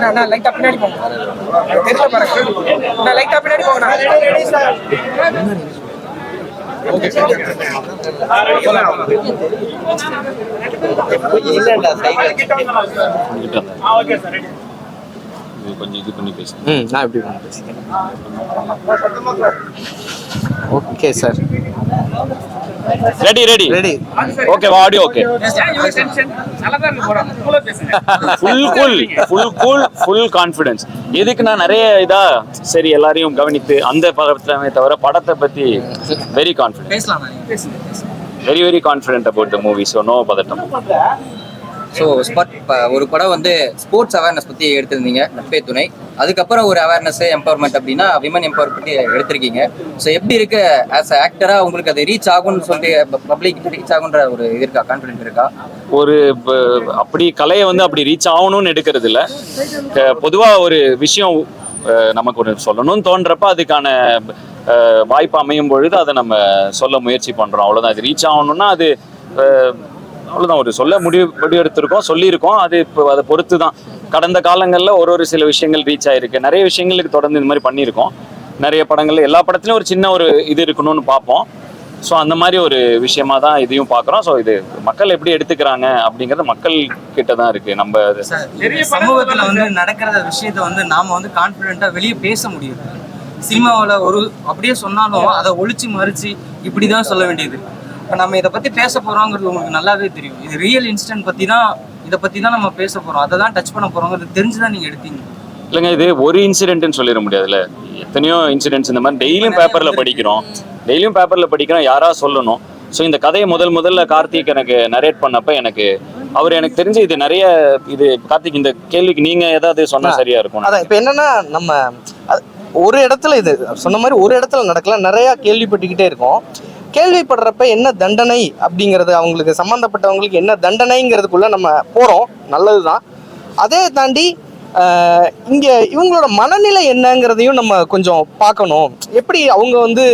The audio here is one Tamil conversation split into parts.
அண்ணா, லைட்டா பின்னாடி போங்க. தெரியல பாருங்க அண்ணா, லைட்டா பின்னாடி போங்கண்ணா இது கொஞ்சம் இது பண்ணி பேசுங்க. ம் நான் எப்படி பண்ண பேசுகிறேன் okay sir ready ready ready okay audio okay full cool full cool full confidence எதுக்கு நான் நிறைய இதா சரி எல்லாரையும் கவனித்து அந்த படத்தை தவிர படத்தை பத்தி வெரி கான்ஃபிடென்ட் பேசலாம் பேசுங்க very very confident about the movie so no பதட்டம். ஸோ ஸ்பாட் ஒரு படம் வந்து ஸ்போர்ட்ஸ் அவேர்னஸ் பற்றி எடுத்திருந்தீங்க நட்பே துணை. அதுக்கப்புறம் ஒரு அவேர்னஸ் எம்பவர்மெண்ட் அப்படின்னா விமன் எம்பவர் பற்றி எடுத்திருக்கீங்க. ஸோ எப்படி இருக்கு? ஆஸ் அ ஆக்டராக உங்களுக்கு அது ரீச் ஆகும்னு சொல்லிட்டு பப்ளிக் ரீச் ஆகுன்ற ஒரு இது இருக்கா? கான்ஃபிடென்ட் இருக்கா? ஒரு அப்படி கலையை வந்து அப்படி ரீச் ஆகணும்னு எடுக்கிறது இல்லை. பொதுவாக ஒரு விஷயம் நமக்கு ஒரு சொல்லணும்னு தோன்றப்ப அதுக்கான வாய்ப்பு அமையும் பொழுது அதை நம்ம சொல்ல முயற்சி பண்ணுறோம் அவ்வளோதான் அது ரீச் ஆகணும்னா அது அஹ், அவ்வளவுதான். ஒரு சொல்ல முடிவு முடிவு எடுத்திருக்கோம் சொல்லியிருக்கோம். அது இப்போ அதை பொறுத்து தான் கடந்த காலங்களில் ஒரு ஒரு சில விஷயங்கள் ரீச் ஆயிருக்கு. நிறைய விஷயங்களுக்கு தொடர்ந்து இந்த மாதிரி பண்ணியிருக்கோம். நிறைய படங்கள்ல எல்லா படத்துலையும் ஒரு சின்ன ஒரு இது இருக்கணும்னு பார்ப்போம். ஸோ அந்த மாதிரி ஒரு விஷயமா தான் இதையும் பார்க்குறோம். ஸோ இது மக்கள் எப்படி எடுத்துக்கிறாங்க அப்படிங்கிறது மக்கள் கிட்ட தான் இருக்கு. நம்ம அது- சமூகத்துல வந்து நடக்கிற விஷயத்த வந்து நாம வந்து கான்பிடென்ட்டா வெளியே பேச முடியுது சினிமாவில் ஒரு அப்படியே சொன்னாலும் அதை ஒழிச்சு மறிச்சு இப்படிதான் சொல்ல வேண்டியது. இப்போ நம்ம இதை பத்தி பேச போறோங்கிறது உங்களுக்கு நல்லாவே தெரியும். இது ரியல் இன்சிடென்ட் பத்தி தான் இதை பத்தி தான் நம்ம பேச போறோம். அதை தான் டச் பண்ண போறோங்கிறது தெரிஞ்சுதான் நீங்க எடுத்தீங்க. இல்லைங்க இது ஒரு இன்சிடென்ட்னு சொல்லிட முடியாதுல்ல. எத்தனையோ இன்சிடென்ட்ஸ் இந்த மாதிரி டெய்லியும் பேப்பர்ல படிக்கிறோம். டெய்லியும் பேப்பர்ல படிக்கிறோம் யாரா சொல்லணும். ஸோ இந்த கதையை முதல் முதல்ல கார்த்திக் எனக்கு நரேட் பண்ணப்ப எனக்கு அவர் எனக்கு தெரிஞ்சு இது நிறைய இது கார்த்திக் இந்த கேள்விக்கு நீங்க ஏதாவது சொன்னா சரியா இருக்கும் அதான் இப்போ என்னன்னா நம்ம ஒரு இடத்துல இது சொன்ன மாதிரி ஒரு இடத்துல நடக்கல நிறைய கேள்விப்பட்டுக்கிட்டே இருக்கோம். கேள்விப்படுறப்ப என்ன தண்டனை அப்படிங்கிறது அவங்களுக்கு சம்மந்தப்பட்டவங்களுக்கு என்ன தண்டனைங்கிறதுக்குள்ள நம்ம போகிறோம் நல்லது தான் அதே தாண்டி இங்கே இவங்களோட மனநிலை என்னங்கிறதையும் நம்ம கொஞ்சம் பார்க்கணும். எப்படி அவங்க வந்து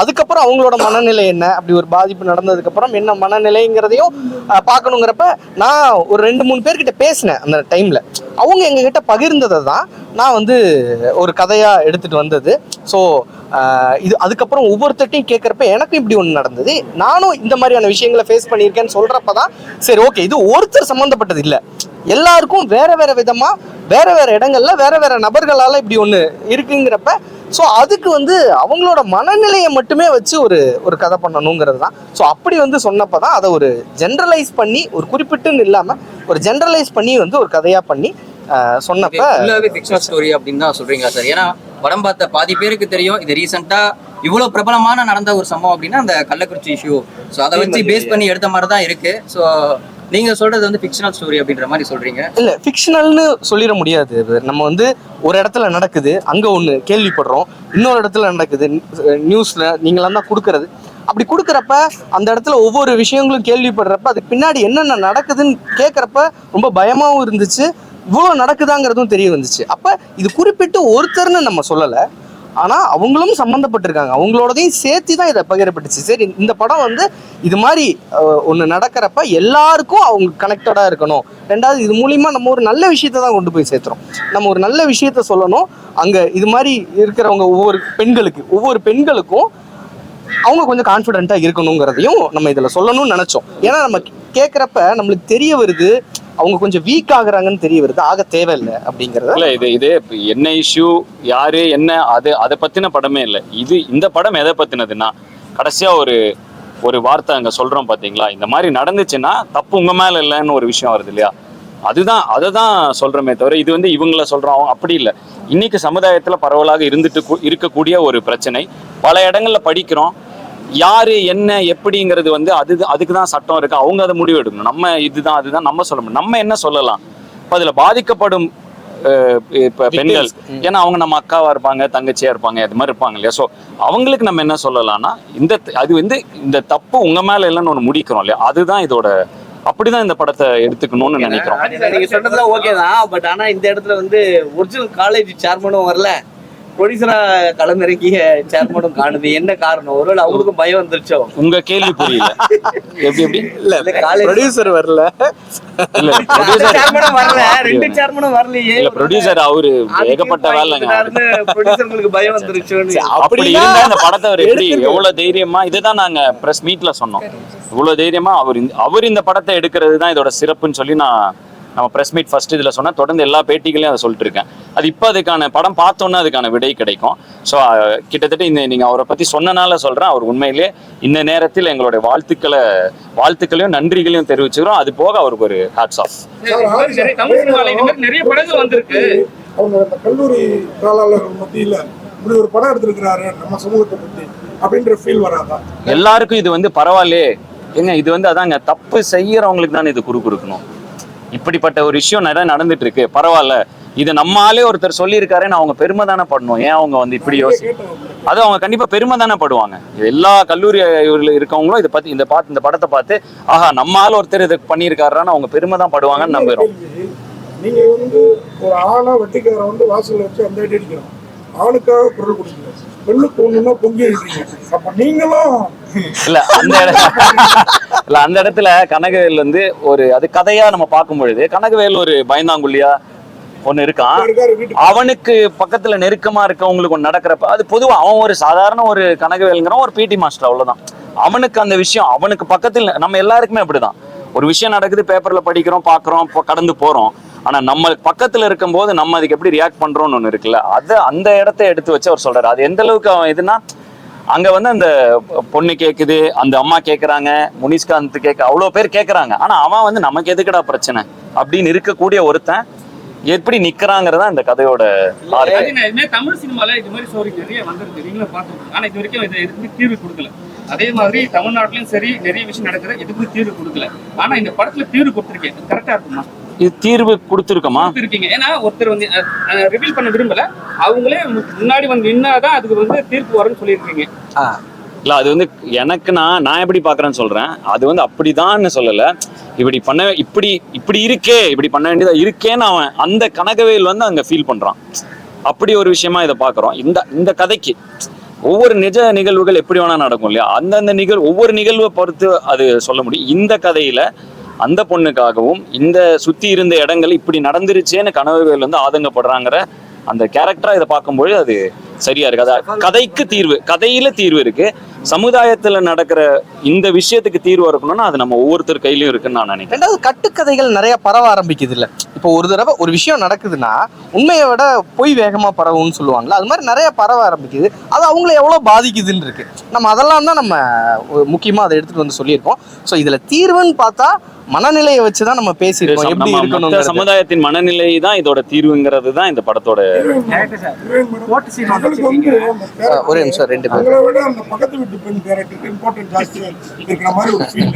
அதுக்கப்புறம் அவங்களோட மனநிலை என்ன? அப்படி ஒரு பாதிப்பு நடந்ததுக்கப்புறம் என்ன மனநிலைங்கிறதையும் பார்க்கணுங்கிறப்ப நான் ஒரு ரெண்டு மூணு பேர்கிட்ட பேசினேன் அந்த டைமில். அவங்க எங்ககிட்ட பகிர்ந்ததை தான் நான் வந்து ஒரு கதையாக எடுத்துகிட்டு வந்தது. ஸோ இது அதுக்கப்புறம் ஒவ்வொருத்தட்டையும் கேட்குறப்ப எனக்கும் இப்படி ஒன்று நடந்தது. நானும் இந்த மாதிரியான விஷயங்களை ஃபேஸ் பண்ணியிருக்கேன்னு சொல்கிறப்ப தான் சரி ஓகே இது ஒருத்தர் சம்மந்தப்பட்டது இல்லை. எல்லாருக்கும் வேற வேற விதமா வேற வேற இடங்கள்ல வேற வேற நபர்களால இப்படி ஒன்று இருக்குங்கிறப்ப ஸோ அதுக்கு வந்து அவங்களோட மனநிலையை மட்டுமே வச்சு ஒரு ஒரு கதை பண்ணணுங்கிறது தான். ஸோ அப்படி வந்து சொன்னப்போ தான் அதை ஒரு ஜென்ரலைஸ் பண்ணி ஒரு குறிப்பிட்டுன்னு இல்லாமல் ஒரு ஜென்ரலைஸ் பண்ணி வந்து ஒரு கதையாக பண்ணி சொன்னப்ப ஃபிக்ஷனல் ஸ்டோரி அப்படின்னு தான் சொல்றீங்களா சார்? ஏன்னா படம் பார்த்த பாதி பேருக்கு தெரியும் இது ரீசெண்டா இவ்வளவு பிரபலமான நடந்த ஒரு சம்பவம் அப்படின்னா அந்த கள்ளக்குறிச்சி இஷ்யூ ஸோ அதை வச்சு பேஸ் பண்ணி எடுத்த மாதிரி தான் இருக்கு. ஸோ நீங்க சொல்றது வந்து ஃபிக்ஷனல் ஸ்டோரி அப்படின்ற மாதிரி சொல்றீங்க. இல்ல ஃபிக்ஷனல்னு சொல்லிட முடியாது. இது நம்ம வந்து ஒரு இடத்துல நடக்குது அங்க ஒண்ணு கேள்விப்படுறோம் இன்னொரு இடத்துல நடக்குது நியூஸ்ல நீங்களாம் தான் கொடுக்கறது. அப்படி கொடுக்குறப்ப அந்த இடத்துல ஒவ்வொரு விஷயங்களும் கேள்விப்படுறப்ப அதுக்கு பின்னாடி என்னென்ன நடக்குதுன்னு கேட்குறப்ப ரொம்ப பயமாவும் இருந்துச்சு இவ்வளோ நடக்குதாங்கிறதும் தெரிய வந்துச்சு. அப்ப இது குறிப்பிட்டு ஒருத்தர்னு நம்ம சொல்லலை. ஆனால் அவங்களும் சம்மந்தப்பட்டிருக்காங்க அவங்களோடதையும் சேர்த்து தான் இதை பகிரப்பட்டுச்சு. சரி இந்த படம் வந்து இது மாதிரி ஒன்று நடக்கிறப்ப எல்லாருக்கும் அவங்க கனெக்டடாக இருக்கணும். ரெண்டாவது இது மூலியமா நம்ம ஒரு நல்ல விஷயத்தை தான் கொண்டு போய் சேர்த்துறோம். நம்ம ஒரு நல்ல விஷயத்த சொல்லணும். அங்கே இது மாதிரி இருக்கிறவங்க ஒவ்வொரு பெண்களுக்கு ஒவ்வொரு பெண்களுக்கும் அவங்க கொஞ்சம் கான்ஃபிடென்ட்டாக இருக்கணுங்கிறதையும் நம்ம இதில் சொல்லணும்னு நினச்சோம். ஏன்னா நம்ம கேட்குறப்ப நம்மளுக்கு தெரிய வருது அவங்க கொஞ்சம் வீக் ஆகுறாங்கன்னு தெரிய வருது. ஆக தேவையில்லை அப்படிங்கிறத. இல்ல இது இது என்ன இஷ்யூ யாரு என்ன அது அதை பத்தின படமே இல்லை. இது இந்த படம் எதை பத்தினதுன்னா கடைசியா ஒரு ஒரு வார்த்தை அங்க சொல்றோம் பாத்தீங்களா? இந்த மாதிரி நடந்துச்சுன்னா தப்பு உங்க மேல இல்லைன்னு ஒரு விஷயம் வருது இல்லையா? அதுதான் அதை தான் சொல்கிறோமே தவிர இது வந்து இவங்கள சொல்றோம் அவங்க அப்படி இல்லை. இன்னைக்கு சமுதாயத்துல பரவலாக இருந்துட்டு இருக்கக்கூடிய ஒரு பிரச்சனை. பல இடங்கள்ல படிக்கிறோம். யாரு என்ன எப்படிங்கிறது வந்து அது அதுக்கு தான் சட்டம் இருக்கு. அவங்க அதை முடிவு எடுக்கணும் நம்ம இதுதான் அதுதான் நம்ம சொல்ல முடியும். நம்ம என்ன சொல்லலாம்? இப்போ அதுல பாதிக்கப்படும் இப்ப பெண்கள். ஏன்னா அவங்க நம்ம அக்காவா இருப்பாங்க தங்கச்சியா இருப்பாங்க அது மாதிரி இருப்பாங்க இல்லையா? ஸோ அவங்களுக்கு நம்ம என்ன சொல்லலாம்னா இந்த அது வந்து இந்த தப்பு உங்க மேல இல்லைன்னு ஒன்று முடிக்கிறோம் இல்லையா? அதுதான் இதோட அப்படிதான் இந்த படத்தை எடுத்துக்கணும்னு நினைக்கிறோம். நீங்க சொன்னதுலாம் ஓகே தான். பட் ஆனா இந்த இடத்துல வந்து ஒரிஜினல் காலேஜ் சேர்மனும் வரல. ப்ரொடியூசரா களமிறங்கிய சேர்மனும் காணுது. என்ன காரணம்? ஒருவேளை அவங்களுக்கும் பயம் வந்துருச்சோ? உங்க கேள்வி புரியல. எப்படி எப்படி? இல்ல காலேஜ் ப்ரொடியூசர் வரல. இல்ல சேர்மனும் வரல. ரெண்டு சேர்மனும் வரலையே. இல்ல ப்ரொடியூசர் அவரு ஏகப்பட்ட வேலைங்க. ப்ரொடியூசர்களுக்கு பயம் வந்துருச்சோன்னு. அப்படி இருந்தா இந்த படத்தை அவர் எப்படி எவ்வளவு தைரியமா? இதுதான் நாங்க பிரஸ் மீட்ல சொன்னோம். இவ்வளவு தைரியமா அவர் அவர் இந்த படத்தை எடுக்கிறது தான் இதோட சிறப்புன்னு சொல்லி நான் நம்ம பிரஸ் மீட் ஃபர்ஸ்ட் இதுல சொன்னா தொடர்ந்து எல்லா பேட்டிகளையும் அதை சொல்லிட்டு இருக்கேன். அது இப்போ அதுக்கான படம் பார்த்தோன்னா அதுக்கான விடை கிடைக்கும். ஸோ கிட்டத்தட்ட இந்த நீங்க அவரை பத்தி சொன்னனால சொல்றேன். அவர் உண்மையிலே இந்த நேரத்தில் எங்களுடைய வாழ்த்துக்களை வாழ்த்துக்களையும் நன்றிகளையும் தெரிவிச்சுக்கிறோம். அது போக அவருக்கு ஒரு ஹேட்ஸ் ஆஃப் நிறைய படங்கள் வந்திருக்கு. அவங்க அந்த கல்லூரி தாளாளர்கள் மத்தியில இப்படி ஒரு படம் எடுத்திருக்கிறாரு நம்ம சமூகத்தை பத்தி அப்படின்ற ஃபீல் வராதா? எல்லாருக்கும் இது வந்து பரவாயில்லையே. ஏங்க இது வந்து அதாங்க தப்பு செய்யறவங்களுக்கு தானே இது குறு கொடுக்கணும் இப்படிப்பட்ட ஒரு விஷயம் நிறைய நடந்துட்டு இருக்கு பரவாயில்ல. இது நம்மாலே ஒருத்தர் சொல்லியிருக்காருன்னு அவங்க பெருமை தானே படணும் ஏன் அவங்க வந்து இப்படி யோசி? அது அவங்க கண்டிப்பா பெருமை தானே படுவாங்க. எல்லா கல்லூரி இருக்கவங்களும் இதை பத்தி இந்த பார்த்து இந்த படத்தை பார்த்து ஆஹா நம்மால ஒருத்தர் இதை பண்ணியிருக்காருன்னு அவங்க பெருமை தான் படுவாங்கன்னு நம்புறோம். நீங்க வந்து ஒரு ஆணா வெட்டிக்கார வந்து வாசல்ல வச்சு அந்த அடி அடிக்கிறோம் ஆணுக்காக குரல் கொடுக்கல பெண்ணுக்கு ஒண்ணுன்னா பொங்கி எழுதிங்க அப்ப நீங்களும் இல்ல அந்த இல்ல அந்த இடத்துல கனகவேல் வந்து ஒரு அது கதையா நம்ம பார்க்கும் பொழுது கனகவேல் ஒரு பயந்தாங்குள்ளியா ஒண்ணு இருக்கான். அவனுக்கு பக்கத்துல நெருக்கமா இருக்கவங்களுக்கு ஒண்ணு நடக்கிறப்ப அது பொதுவா அவன் ஒரு சாதாரண ஒரு கனகவேலுங்கிறான் ஒரு பிடி மாஸ்டர் அவ்வளவுதான். அவனுக்கு அந்த விஷயம் அவனுக்கு பக்கத்துல நம்ம எல்லாருக்குமே அப்படிதான். ஒரு விஷயம் நடக்குது பேப்பர்ல படிக்கிறோம் பாக்குறோம் இப்போ கடந்து போறோம். ஆனா நம்ம பக்கத்துல இருக்கும்போது நம்ம அதுக்கு எப்படி ரியாக்ட் பண்றோம்னு ஒண்ணு இருக்குல்ல அது அந்த இடத்த எடுத்து வச்சு அவர் சொல்றாரு. அது எந்த அளவுக்கு அவன் எதுனா அங்க வந்து அந்த பொண்ணு கேக்குது அந்த அம்மா கேக்குறாங்க முனிஷ்காந்த் கேட்க அவ்வளவு பேர் கேக்குறாங்க. ஆனா அவன் வந்து நமக்கு எதுக்குடா பிரச்சனை? அப்படின்னு இருக்கக்கூடிய ஒருத்தன் எப்படி நிக்கிறாங்கிறதா இந்த கதையோட தமிழ் சினிமால இது மாதிரி ஸ்டோரி நிறைய வந்திருக்கு. நீங்களும் பார்த்துருக்கோம் ஆனா இது வரைக்கும் இது எதுக்குமே தீர்வு கொடுக்கல. அதே மாதிரி தமிழ்நாட்டிலும் சரி நிறைய விஷயம் நடக்குது. எதுக்குமே தீர்வு கொடுக்கல. ஆனா இந்த படத்துல தீர்வு கொடுத்துருக்கேன். கரெக்டா இருக்குமா? இது தீர்வு கொடுத்துருக்கோமா? இருக்கீங்க ஏன்னா ஒருத்தர் வந்து ரிவீல் பண்ண விரும்பல. அவங்களே முன்னாடி வந்து நின்னாதான் அதுக்கு வந்து தீர்ப்பு வரும்னு சொல்லியிருக்கீங்க. இல்ல அது வந்து எனக்கு நான் நான் எப்படி பாக்குறேன்னு சொல்றேன். அது வந்து அப்படிதான்னு சொல்லல. இப்படி பண்ண இப்படி இப்படி இருக்கே இப்படி பண்ண வேண்டியதா இருக்கேன்னு அவன் அந்த கனகவேல் வந்து அங்க ஃபீல் பண்றான். அப்படி ஒரு விஷயமா இதை பாக்குறோம் இந்த இந்த கதைக்கு ஒவ்வொரு நிஜ நிகழ்வுகள் எப்படி வேணா நடக்கும் இல்லையா? அந்தந்த நிகழ்வு ஒவ்வொரு நிகழ்வை பொறுத்து அது சொல்ல முடியும். இந்த கதையில அந்த பொண்ணுக்காகவும் இந்த சுத்தி இருந்த இடங்கள் இப்படி நடந்துருச்சேன்னு கனவுகள் வந்து ஆதங்கப்படுறாங்கிற அந்த கேரக்டரா இதை பார்க்கும்போது அது சரியா இருக்கு. அதான் கதைக்கு தீர்வு கதையில தீர்வு இருக்கு. சமுதாயத்துல நடக்கிற இந்த விஷயத்துக்கு தீர்வு இருக்கணும்னா அது நம்ம ஒவ்வொருத்தர் கையிலயும் இருக்குன்னு நான் நினைக்கிறேன். ரெண்டாவது கட்டுக்கதைகள் நிறைய பரவ ஆரம்பிக்குது இல்ல. இப்போ ஒரு தடவை ஒரு விஷயம் நடக்குதுன்னா உண்மையை விட பொய் வேகமா பரவும்னு சொல்லுவாங்கல்ல. அது மாதிரி நிறைய பரவ ஆரம்பிக்குது. அது அவங்கள எவ்வளவு பாதிக்குதுன்னு இருக்கு. நம்ம அதெல்லாம் தான் நம்ம முக்கியமா அதை எடுத்துட்டு வந்து சொல்லியிருக்கோம். ஸோ இதுல தீர்வுன்னு பார்த்தா மனநிலையை வச்சு தான் நம்ம பேசியிருக்கோம். எப்படி இருக்கணும் சமுதாயத்தின் மனநிலை தான் இதோட தீர்வுங்கிறது தான் இந்த படத்தோட வந்து அந்த ஒரே நிமிஷம் ரெண்டு பேர். அவங்கள விட அந்த பக்கத்து வீட்டு பெண் கேரக்டருக்கு இம்பார்ட்டன்ட் ஜாஸ்தியா இருக்கிற மாதிரி ஒரு ஃபீல்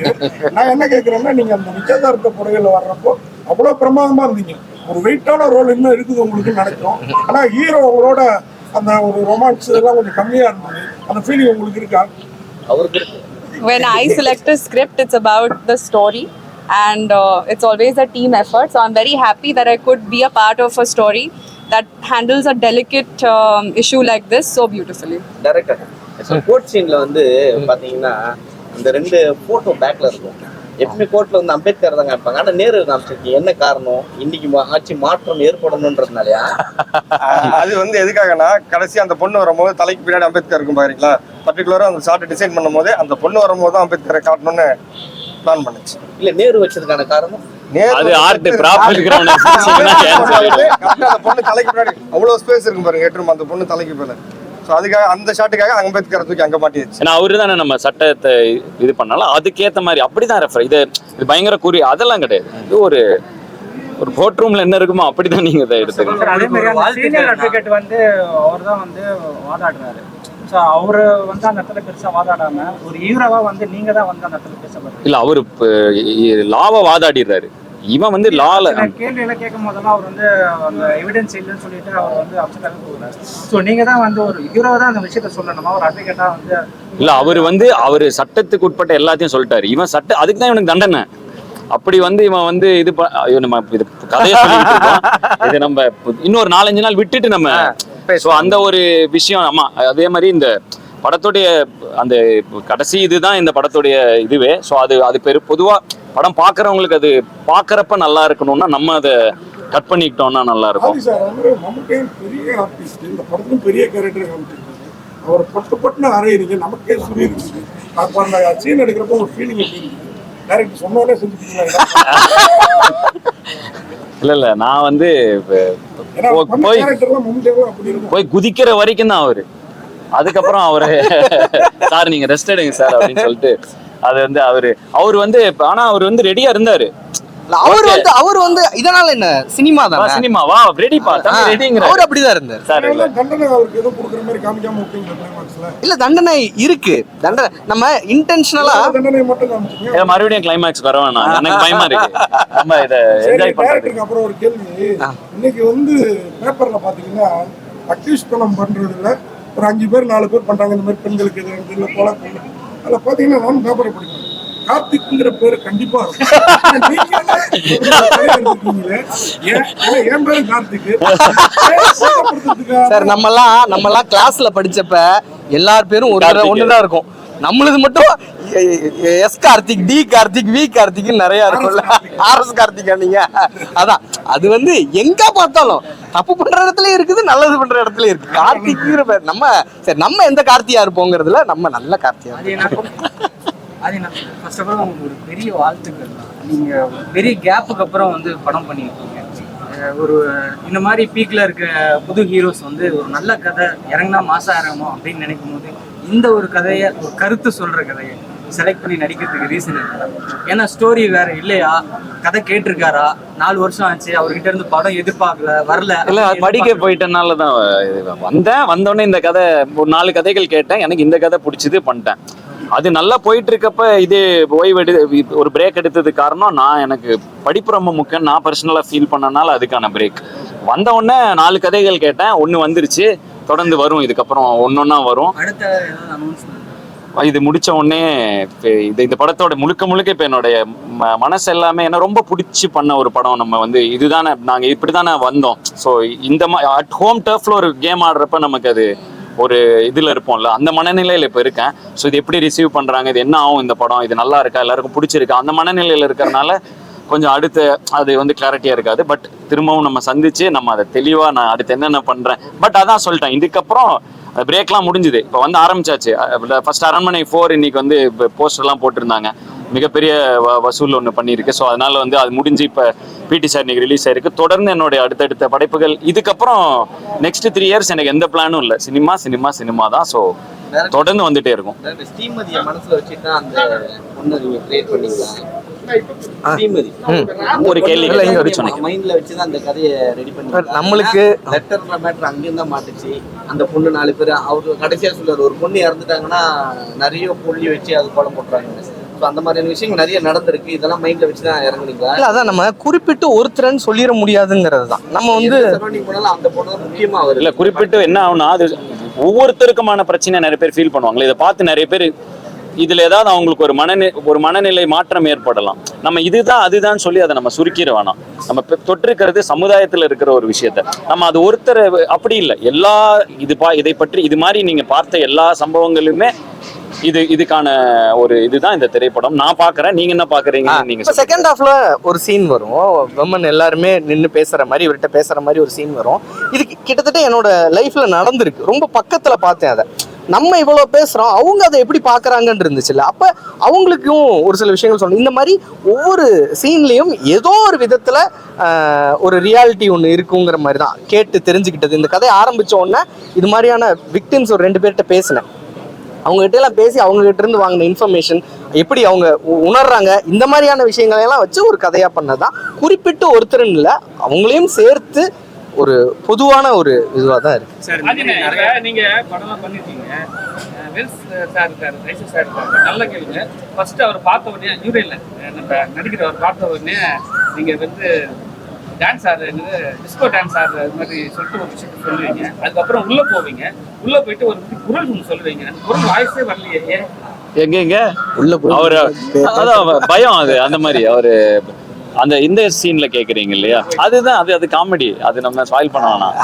நான் என்ன கேட்கறேன்னா நீங்க அந்த நிச்சயதார்த்த புடவையில வர்றப்போ அவ்வளவு பிரமாதமா இருந்தீங்க. ஒரு வெயிட்டான ரோல் இன்னும் இருக்குது உங்களுக்கு நினைக்கும் ஆனா ஹீரோ அந்த ஒரு ரொமான்ஸ் இதெல்லாம் கொஞ்சம் கம்மியா இருந்தது. அந்த ஃபீலிங் உங்களுக்கு இருக்கா? அவருக்கு when I select a script, it's about the story and uh, it's always a team effort. So I'm very happy that I could be a part of a story. That handles a delicate um, issue like this so beautifully. Director court சீன்ல வந்து பாத்தீங்கன்னா அந்த ரெண்டு போட்டோ பேக்ல இருக்கும். எப்பவுமே கோர்ட்ல வந்து அம்பேத்கர் தான் காமிப்பாங்க ஆனா நேரு காமிச்சிருக்கீங்க என்ன காரணம்? இன்னைக்கு மா- ஆட்சி மாற்றம் ஏற்படணுன்றதுனாலயா? அது வந்து எதுக்காகனா கடைசி அந்த பொண்ணு வரும்போது தலைக்கு பின்னாடி அம்பேத்கர் இருக்கும் பாருங்களா? பர்டிகுலரா அந்த ஷார்ட் டிசைன் பண்ணும்போது அந்த பொண்ணு வரும்போது தான் அம்பேத்கரை காட்டணும்னு பிளான் பண்ணுச்சு. இல்ல நேரு வச்சதுக்கான காரணம்? அது ஆர்ட் ப்ராப் இருக்கிறவனை correct ஆ அந்த பொண்ணு தலைக்கு பின்னாடி அவ்வளவு ஸ்பேஸ் இருக்கும் பாருங்க எட்டு அந்த பொண்ணு தலைக்கு மேல. ஸோ அதுக்காக அந்த ஷாட்டுக்காக அம்பேத்கரை தூக்கி அங்க மாட்டிடுச்சு ஏன்னா அவரு தானே நம்ம சட்டத்தை இது பண்ணாலும் அதுக்கேத்த மாதிரி அப்படிதான் ரெஃபர் இது இது பயங்கர குறி அதெல்லாம் கிடையாது. இது ஒரு ஒரு கோர்ட் ரூம்ல என்ன இருக்குமோ அப்படிதான் நீங்க இதை எடுத்துக்கணும். அதே மாதிரி சீனியர். அட்வொகேட் வந்து அவர் தான் வந்து வாதாடுறாரு. ஸோ அவரு வந்து அந்த இடத்துல பெருசா வாதாடாம ஒரு ஹீரோவா வந்து நீங்க தான் வந்து அந்த இடத்துல பேசப்படுறீங்க இல்ல அவரு லாவை வாதாடிடுறாரு. இவன் வந்து லால சில கேள்வி எல்லாம் கேட்கும் போதெல்லாம் அவர் வந்து அந்த எவிடன்ஸ் இல்லைன்னு சொல்லிட்டு அவர் வந்து அப்செட்டாக போகிறார். ஸோ நீங்க தான் வந்து ஒரு ஹீரோ தான் அந்த விஷயத்த சொல்லணுமா? ஒரு அட்வொகேட்டா வந்து இல்ல அவர் வந்து அவரு சட்டத்துக்கு உட்பட்ட எல்லாத்தையும் சொல்லிட்டாரு. இவன் சட்ட அதுக்கு தான் இவனுக்கு தண்டனை. அப்படி வந்து இவன் வந்து இது ப- ஐயோ நம்ம இது கதையை இது நம்ம இன்னொரு நாலஞ்சு நாள் விட்டுட்டு நம்ம ஸோ அந்த ஒரு விஷயம் ஆமா அதே மாதிரி இந்த படத்துடைய அந்த கடைசி இதுதான் இந்த படத்துடைய இதுவே. ஸோ அது அது பெரு பொதுவா படம் பார்க்கறவங்களுக்கு அது பார்க்கறப்ப நல்லா இருக்கணும்னா நம்ம அதை கட் பண்ணிக்கிட்டோம்னா நல்லா இருக்கும். ஆதி சார் வந்து மம்முக்கையும் பெரிய ஆர்டிஸ்ட் இந்த படத்துலும் பெரிய கேரக்டர் காமிச்சிருக்காங்க அவர் பட்டு பட்டுன்னு அரையிறீங்க நமக்கே சொல்லி இருக்குது அப்போ அந்த சீன் எடுக்கிறப்போ ஒரு ஃபீலிங் டேரக்டர் சொன்னோடனே செஞ்சுட்டீங்களா? இல்ல இல்ல நான் வந்து ஏன்னா போ- பண்ண போய் போய் குதிக்கிற வரைக்கும் தான் அவரு. அதுக்கப்புறம் அவரு சார் நீங்க ரெஸ்ட் எடுங்க சார் அப்படின்னு சொல்லிட்டு அது வந்து அவரு அவர் வந்து ஆனா அவர் வந்து ரெடியா இருந்தாரு. அவர் வந்து அவர் வந்து இதனால என்ன? சினிமா தானே? சினிமா. வா ரெடிப்பா தம்பி ரெடிங்கிற அவர் அப்படிதான் இருந்தார். சார் தண்டனை அவருக்கு எதுவும் கொடுக்குற மாதிரி காமிக்காம விட்டீங்க இல்ல தண்டனை இருக்கு. தண்டனை நம்ம இன்டென்ஷனலா தண்டனை மட்டும் காமிச்சிங்க மறுபடியும் கிளைமேக்ஸ் வர வேணாம். எனக்கு பயமா இருக்கு. நம்ம இதை என்ஜாய் பண்றது. டேரக்டருக்கு அப்புறம் ஒரு கேள்வி. இன்னைக்கு வந்து பேப்பர்ல பாத்தீங்கன்னா அக்யூஸ் பணம் பண்றதுல ஒரு அஞ்சு பேர் நாலு பேர் பண்றாங்க. இந்த மாதிரி பெண்களுக்கு எதிராக இல்லை கொலை அதில் பாத்தீங்கன்னா நானும் பேப்பரை படிக்கிறேன் கார்த்திக்ங்கிற பேர் கண்டிப்பா என் பேரு கார்த்திக் சார் நம்மலாம் நம்மலாம் கிளாஸ்ல படிச்சப்ப எல்லார் பேரும் ஒரு. ஒண்ணுதான் இருக்கும். நம்மளுது மட்டும் S Karthik D Karthik V Karthik நிறைய இருக்கும்ல. ஆர் எஸ் கார்த்திகா நீங்க அதான் அது வந்து எங்க பார்த்தாலும் தப்பு பண்ற இடத்துல இருக்குது நல்லது பண்ற இடத்துல இருக்கு. கார்த்திக்ங்கிற பேர் நம்ம சரி நம்ம எந்த கார்த்தியா இருப்போங்கிறதுல நம்ம நல்ல கார்த்தியா அது என்ன? ஃபர்ஸ்ட் ஆஃப் ஆல் உங்களுக்கு ஒரு பெரிய வாழ்த்துக்கள். நீங்க பெரிய கேப்புக்கு அப்புறம் வந்து படம் பண்ணியிருக்கீங்க. ஒரு இந்த மாதிரி பீக்ல இருக்க புது ஹீரோஸ் வந்து ஒரு நல்ல கதை இறங்கினா மாசம் இறங்கணும் அப்படின்னு நினைக்கும் போது இந்த ஒரு கதையை ஒரு கருத்து சொல்ற கதையை செலக்ட் பண்ணி நடிக்கிறதுக்கு ரீசன் என்ன? ஏன்னா ஸ்டோரி வேற இல்லையா? கதை கேட்டிருக்காரா? நாலு வருஷம் ஆச்சு அவர்கிட்ட இருந்து படம் எதிர்பார்க்கல வரல. இல்ல படிக்க போயிட்டனால தான் வந்தேன். வந்தோடனே இந்த கதை ஒரு நாலு கதைகள் கேட்டேன். எனக்கு இந்த கதை பிடிச்சது பண்ணிட்டேன். அது நல்லா போயிட்டு இருக்கப்ப இது ஓய்வு எடு ஒரு பிரேக் எடுத்தது காரணம் நான் எனக்கு படிப்பு ரொம்ப முக்கியம். நான் பர்சனலாக ஃபீல் பண்ணனால அதுக்கான பிரேக் வந்த உடனே நாலு கதைகள் கேட்டேன். ஒன்று வந்துருச்சு. தொடர்ந்து வரும். இதுக்கப்புறம் ஒன்னொன்னா வரும். இது முடிச்ச உடனே இது இந்த படத்தோட முழுக்க முழுக்க இப்போ என்னுடைய ம- மனசு எல்லாமே என்ன ரொம்ப பிடிச்சி பண்ண ஒரு படம். நம்ம வந்து இதுதானே நாங்கள் இப்படி தானே வந்தோம். ஸோ இந்த மாதிரி அட் ஹோம் டர்ஃப்ல ஒரு கேம் ஆடுறப்ப நமக்கு அது ஒரு இதில் இருப்போம்ல அந்த மனநிலையில் இப்போ இருக்கேன். ஸோ இது எப்படி ரிசீவ் பண்ணுறாங்க இது என்ன ஆகும் இந்த படம் இது நல்லா இருக்கா எல்லாருக்கும் பிடிச்சிருக்கா அந்த மனநிலையில் இருக்கிறனால கொஞ்சம் அடுத்து அது வந்து கிளாரிட்டியாக இருக்காது. பட் திரும்பவும் நம்ம சந்திச்சு நம்ம அதை தெளிவாக நான் அடுத்து என்னென்ன பண்ணுறேன் பட் அதான் சொல்லிட்டேன் இதுக்கப்புறம் பிரேக்லாம் முடிஞ்சுது. இப்போ வந்து ஆரம்பிச்சாச்சு. ஃபர்ஸ்ட் அரண்மனை ஃபோர் இன்னைக்கு வந்து போஸ்டர்லாம் போட்டிருந்தாங்க. மிகப்பெரிய வ- வசூல் ஒன்று பண்ணியிருக்கு. ஸோ அதனால வந்து அது முடிஞ்சு இப்போ பிடி சார் இன்னைக்கு ரிலீஸ் ஆயிருக்கு. தொடர்ந்து என்னுடைய அடுத்தடுத்த படைப்புகள். இதுக்கப்புறம் நெக்ஸ்ட் த்ரீ இயர்ஸ் எனக்கு எந்த பிளானும் இல்லை. சினிமா சினிமா சினிமா தான். ஸோ தொடர்ந்து வந்துட்டே இருக்கும். ஒரு கேள்வி இல்ல, இங்க ஒரு சொன்னேன் மைண்ட்ல வச்சு தான் அந்த கதையை ரெடி பண்ணி நம்மளுக்கு லெட்டர்ன்ற மேட்டர் அங்கேயும் தான் மாட்டுச்சு. அந்த பொண்ணு நாலு பேர் அவரு கடைசியா சொல்றாரு ஒரு பொண்ணு இறந்துட்டாங்கன்னா நிறைய புள்ளி வச்சு அது கோலம் போட்டுறாங்க ஸோ அந்த மாதிரியான விஷயங்கள் நிறைய நடந்திருக்கு. இதெல்லாம் மைண்ட்ல வச்சு தான் இறங்குனீங்களா? இல்ல அதான் நம்ம குறிப்பிட்டு ஒருத்தரன்னு சொல்லிட முடியாதுங்கிறது தான். நம்ம வந்து அந்த பொண்ணு தான் முக்கியமா வருது. இல்ல குறிப்பிட்டு என்ன ஆகும்னா அது ஒவ்வொருத்தருக்குமான பிரச்சனை நிறைய பேர் ஃபீல் பண்ணுவாங்களே. இதை பார்த்து நிறைய பேர் இதுல ஏதாவது அவங்களுக்கு ஒரு மனநி ஒரு மனநிலை மாற்றம் ஏற்படலாம். நம்ம இதுதான் அதுதான் சொல்லி அதை நம்ம சுருக்கிட வேணாம். நம்ம தொற்றுக்கிறது தொற்றிருக்கிறது சமுதாயத்துல இருக்கிற ஒரு விஷயத்த. நம்ம அது ஒருத்தர் அப்படி இல்லை. எல்லா இது பா இதை பற்றி இது மாதிரி நீங்க பார்த்த எல்லா சம்பவங்களுமே இது இதுக்கான ஒரு இதுதான் இந்த திரைப்படம். நான் பாக்குறேன் நீங்க என்ன பாக்குறீங்கன்னு நீங்க செகண்ட் ஹாஃப்ல ஒரு சீன் வரும். விமன் எல்லாருமே நின்று பேசுற மாதிரி இவர்கிட்ட பேசுற மாதிரி ஒரு சீன் வரும். இது கி- கிட்டத்தட்ட என்னோட லைஃப்ல நடந்திருக்கு. ரொம்ப பக்கத்துல பார்த்தேன் அதை. நம்ம இவ்வளவு பேசுறோம். அவங்க அதை எப்படி பாக்குறாங்கன்னு இருந்துச்சுல்ல. அப்ப அவங்களுக்கும் ஒரு சில விஷயங்கள் சொல்லணும். இந்த மாதிரி ஒவ்வொரு சீன்லயும் ஏதோ ஒரு விதத்துல ஆஹ், ஒரு ரியாலிட்டி ஒன்று இருக்குங்கிற மாதிரி தான். கேட்டு தெரிஞ்சுக்கிட்டது. இந்த கதை ஆரம்பிச்ச உடனே இது மாதிரியான விக்டிம்ஸ் ஒரு ரெண்டு பேர்கிட்ட பேசினேன். அவங்க கிட்ட எல்லாம் பேசி அவங்க கிட்ட இருந்து வாங்கின இன்ஃபர்மேஷன் எப்படி அவங்க உ- உணர்றாங்க இந்த மாதிரியான விஷயங்களை எல்லாம் வச்சு ஒரு கதையா பண்ணதான் குறிப்பிட்டு ஒருத்தருன்னு இல்லை அவங்களையும் சேர்த்து ஒரு பொதுவான ஒரு இதுவாக தான் இருக்கு. சார் இப்ப நீங்க படம்லாம் பண்ணிருக்கீங்க. வெல்ஸ் சார் இருக்காரு ரைசர் சார் இருக்காரு. நல்ல கேளுங்க ஃபர்ஸ்ட் அவர் பார்த்த உடனே நம்ம நடிக்கிறவர் பார்த்த உடனே நீங்க வந்து டான்ஸ் ஆடுறது டிஸ்கோ டான்ஸ் ஆடுற மாதிரி சொல்லிட்டு ஒரு விஷயத்த சொல்லுவீங்க. அதுக்கப்புறம் உள்ள போவீங்க. உள்ள போயிட்டு ஒரு குரல் ஒன்று சொல்லுவீங்க. அந்த குரல் வாய்ஸே வரலையே. எங்க எங்க? உள்ள போய் அவரு அதான் பயம் அது அந்த மாதிரி. அவரு அந்த இந்த சீன்ல கேக்குறீங்க இல்லையா? அதுதான் அது அது காமெடி அது நம்ம ஸ்பாயில் பண்ண வேணாம்.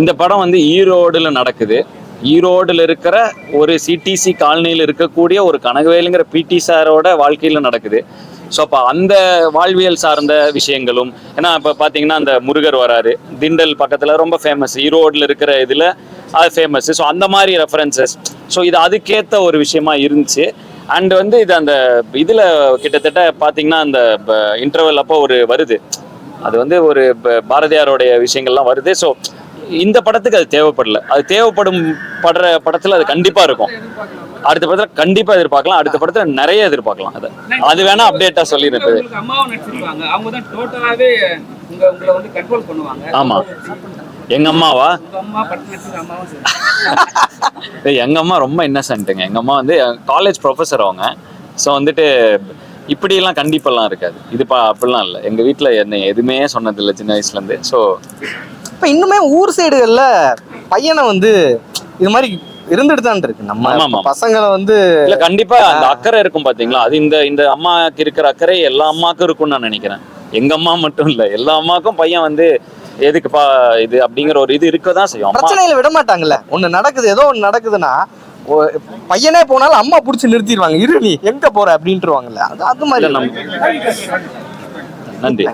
இந்த படம் வந்து ஈரோடுல நடக்குது. ஈரோடில் இருக்கிற ஒரு சிடிசி காலனியில் இருக்கக்கூடிய ஒரு கனகவேலுங்கிற பிடி சாரோட வாழ்க்கையில் நடக்குது. ஸோ அப்போ அந்த வாழ்வியல் சார்ந்த விஷயங்களும் ஏன்னா இப்போ பார்த்தீங்கன்னா அந்த முருகர் வராரு திண்டல் பக்கத்தில் ரொம்ப ஃபேமஸ் ஈரோடில் இருக்கிற இதில் அது ஃபேமஸ் ஸோ அந்த மாதிரி ரெஃபரன்சஸ் ஸோ இது அதுக்கேற்ற ஒரு விஷயமா இருந்துச்சு. அண்ட் வந்து இது அந்த இதில் கிட்டத்தட்ட பார்த்தீங்கன்னா அந்த இன்டர்வல் அப்போ ஒரு வருது. அது வந்து ஒரு ப- பாரதியாருடைய விஷயங்கள்லாம் வருது. ஸோ இந்த படத்துக்கு அது தேவைப்படல. அது தேவைப்படும் படுற படத்துல அது கண்டிப்பா இருக்கும். அடுத்த படத்துல கண்டிப்பா எதிர்பார்க்கலாம். அடுத்த படத்துல நிறைய எதிர்பார்க்கலாம் அது. அது வேணா அப்டேட்டா பண்ணுவாங்க. ஆமா. எங்க அம்மாவா? எங்க அம்மா ரொம்ப இன்னசென்ட்டுங்க எங்க அம்மா வந்து காலேஜ் ப்ரொஃபஸர் அவங்க. ஸோ வந்துட்டு இப்படியெல்லாம் கண்டிப்பெல்லாம் இருக்காது. இது பா அப்படிலாம் இல்லை. எங்க வீட்ல என்னை எதுவுமே சொன்னதில்லை சின்ன வயசுல இருந்து. ஸோ இப்ப இன்னுமே ஊர் சைடுகள்ல பையனை வந்து இது மாதிரி இருந்துட்டு தான் இருக்கு. நம்ம. பசங்களை வந்து இல்ல கண்டிப்பா அந்த அக்கறை இருக்கும் பாத்தீங்களா? அது இந்த இந்த அம்மாக்கு இருக்கிற அக்கறை எல்லா அம்மாக்கும் இருக்கும்னு நான் நினைக்கிறேன். எங்க அம்மா மட்டும் இல்ல எல்லா அம்மாக்கும் பையன் வந்து எதுக்குப்பா இது அப்படிங்கிற ஒரு இது இருக்கதான் செய்யும். அம்மா பிரச்சனையில விட மாட்டாங்கல்ல. ஒண்ணு நடக்குது ஏதோ ஒண்ணு நடக்குதுன்னா பையனே போனாலும் அம்மா புடிச்சு நிறுத்திடுவாங்க. இரு நீ எங்க போற அப்படின்ட்டுருவாங்கல்ல. அது அது மாதிரி நன்றி.